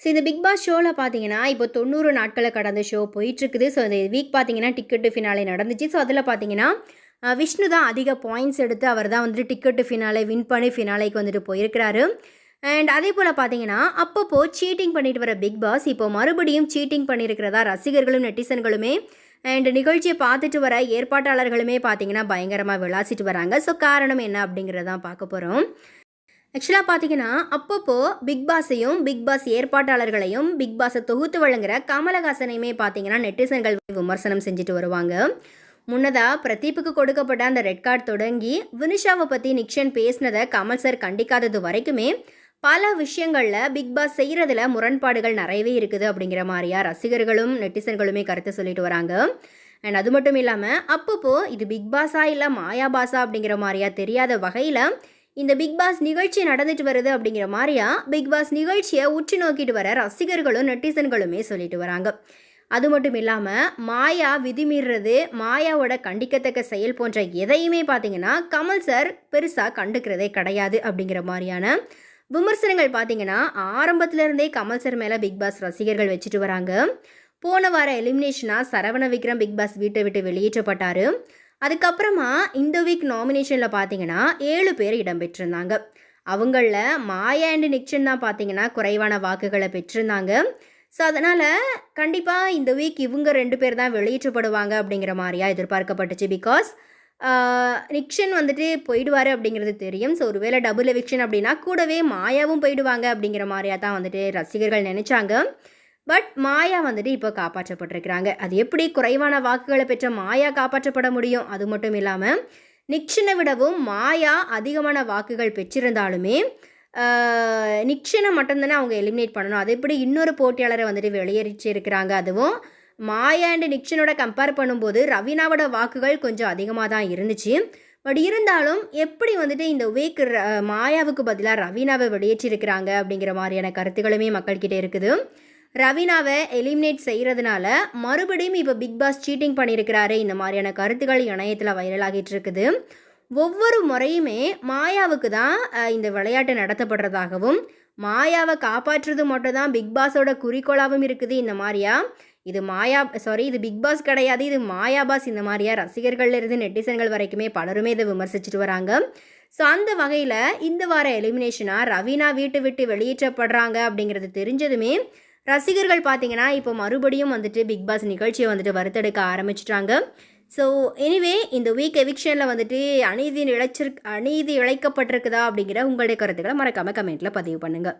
So இந்த big pass ஷோவில் பார்த்தீங்கன்னா இப்போ தொண்ணூறு நாட்களை கடந்த ஷோ போயிட்டுருக்குது. ஸோ இந்த வீக் பார்த்தீங்கன்னா டிக்கெட்டு ஃபினாலே நடந்துச்சு. ஸோ அதில் பார்த்தீங்கன்னா விஷ்ணு தான் அதிக பாயிண்ட்ஸ் எடுத்து அவர் தான் வந்துட்டு டிக்கெட்டு ஃபினாலே வின் பண்ணி ஃபினாலேக்கு வந்துட்டு போயிருக்கிறாரு. அண்ட் அதே போல் பார்த்தீங்கன்னா அப்பப்போ சீட்டிங் பண்ணிட்டு வர பிக் பாஸ் இப்போ மறுபடியும் சீட்டிங் பண்ணியிருக்கிறதா ரசிகர்களும் நெட்டிசன்களுமே அண்ட் நிகழ்ச்சியை பார்த்துட்டு வர ஏற்பாட்டாளர்களுமே பார்த்தீங்கன்னா பயங்கரமாக விளாசிட்டு வராங்க. ஸோ காரணம் என்ன அப்படிங்கிறதான் பார்க்க போகிறோம் ஆக்சுவலாக பார்த்தீங்கன்னா அப்பப்போ பிக் பாஸையும் பிக் பாஸ் ஏற்பாட்டாளர்களையும் பிக் பாஸை தொகுத்து வழங்குற கமலஹாசனையுமே பார்த்தீங்கன்னா நெட்டிசன்கள் விமர்சனம் செஞ்சுட்டு வருவாங்க. முன்னதாக பிரதீப்புக்கு கொடுக்கப்பட்ட அந்த ரெட் கார்டு தொடங்கி வினிஷாவை பற்றி நிக்ஷன் பேசினதை கமல் சார் கண்டிக்காதது வரைக்குமே பல விஷயங்களில் பிக் பாஸ் செய்கிறதுல முரண்பாடுகள் நிறையவே இருக்குது அப்படிங்கிற மாதிரியா ரசிகர்களும் நெட்டிசன்களுமே கருத்து சொல்லிட்டு வராங்க. அண்ட் அது மட்டும் இல்லாமல் அப்பப்போ இது பிக் பாஸா இல்லை மாயா பாஸா அப்படிங்கிற மாதிரியா தெரியாத வகையில் இந்த பிக் பாஸ் நிகழ்ச்சி நடந்துட்டு வருது அப்படிங்கிற மாதிரியா? பிக் பாஸ் நிகழ்ச்சியை உற்று நோக்கிட்டு வர ரசிகர்களும் நெட்டிசன்களுமே சொல்லிட்டு வராங்க. அது மட்டும் இல்லாமல் மாயா விதிமீறது மாயாவோட கண்டிக்கத்தக்க செயல் போன்ற எதையுமே பார்த்தீங்கன்னா கமல் சார் பெருசாக கண்டுக்கிறதே கிடையாது அப்படிங்கிற மாதிரியான விமர்சனங்கள் பார்த்தீங்கன்னா ஆரம்பத்திலேருந்தே கமல் சார் மேலே பிக் பாஸ் ரசிகர்கள் வச்சுட்டு வராங்க. போன வார எலிமினேஷனாக சரவண விக்ரம் பிக் பாஸ் வீட்டை விட்டு வெளியேற்றப்பட்டார். அதுக்கப்புறமா இந்த வீக் நாமினேஷனில் பார்த்தீங்கன்னா ஏழு பேர் இடம்பெற்றிருந்தாங்க. அவங்களில் மாயா அண்ட் நிக்சன் தான் பார்த்தீங்கன்னா குறைவான வாக்குகளை பெற்றிருந்தாங்க. ஸோ அதனால் கண்டிப்பாக இந்த வீக் இவங்க ரெண்டு பேர் தான் வெளியேற்றப்படுவாங்க அப்படிங்கிற மாதிரியா எதிர்பார்க்கப்பட்டுச்சு. பிகாஸ் நிக்ஷன் வந்துட்டு போயிடுவார் அப்படிங்கிறது தெரியும். ஸோ ஒருவேளை டபுள் எவிக்ஷன் அப்படின்னா கூடவே மாயாவும் போயிடுவாங்க அப்படிங்கிற மாதிரியா தான் வந்துட்டு ரசிகர்கள் நினச்சாங்க. பட் மாயா வந்துட்டு இப்போ காப்பாற்றப்பட்டிருக்கிறாங்க. அது எப்படி குறைவான வாக்குகளை பெற்ற மாயா காப்பாற்றப்பட முடியும்? அது மட்டும் இல்லாமல் நிக்ஷனை விடவும் மாயா அதிகமான வாக்குகள் பெற்றிருந்தாலுமே நிக்ஷனை மட்டும்தானே அவங்க எலிமினேட் பண்ணணும். அது எப்படி இன்னொரு போட்டியாளரை வந்துட்டு வெளியேறிச்சு இருக்கிறாங்க அதுவும் மாயா அண்ட் நிக்ஷனோட கம்பேர் பண்ணும்போது ரவீனாவோட வாக்குகள் கொஞ்சம் அதிகமாக தான் இருந்துச்சு. பட் இருந்தாலும் எப்படி வந்துட்டு இந்த வீக் மாயாவுக்கு பதிலாக ரவீனாவை வெளியேற்றிருக்கிறாங்க அப்படிங்கிற மாதிரியான கருத்துக்களுமே மக்கள்கிட்ட இருக்குது. ரவீனாவை எலிமினேட் செய்கிறதுனால மறுபடியும் இப்போ பிக் பாஸ் சீட்டிங் பண்ணியிருக்கிறாரு இந்த மாதிரியான கருத்துக்கள் இணையத்தில் வைரலாகிட்டு இருக்குது. ஒவ்வொரு முறையுமே மாயாவுக்கு தான் இந்த விளையாட்டு நடத்தப்படுறதாகவும் மாயாவை காப்பாற்றுறது மட்டும் தான் பிக் பாஸோட குறிக்கோளாகவும் இருக்குது இந்த மாதிரியா? இது மாயா சாரி இது பிக் பாஸ் கிடையாது இது மாயா பாஸ் இந்த மாதிரியா? ரசிகர்கள்லேருந்து நெட்டிசன்கள் வரைக்குமே பலருமே இதை விமர்சிச்சுட்டு வராங்க. ஸோ அந்த வகையில் இந்த வார எலிமினேஷனாக ரவீனா வீட்டு விட்டு வெளியேற்றப்படுறாங்க அப்படிங்கிறது தெரிஞ்சதுமே ரசிகர்கள் பார்த்தீங்கன்னா இப்போ மறுபடியும் வந்துட்டு பிக் பாஸ் நிகழ்ச்சியை வந்துட்டு வறுத்தெடுக்க ஆரம்பிச்சிட்டாங்க. ஸோ எனிவே இந்த வீக் எவிக்ஷனில் வந்துட்டு அநீதி இழைச்சிரு அநீதி இழைக்கப்பட்டிருக்குதா அப்படிங்கிற உங்களுடைய கருத்துக்களை மறக்காமல் கமெண்ட்டில் பதிவு பண்ணுங்கள்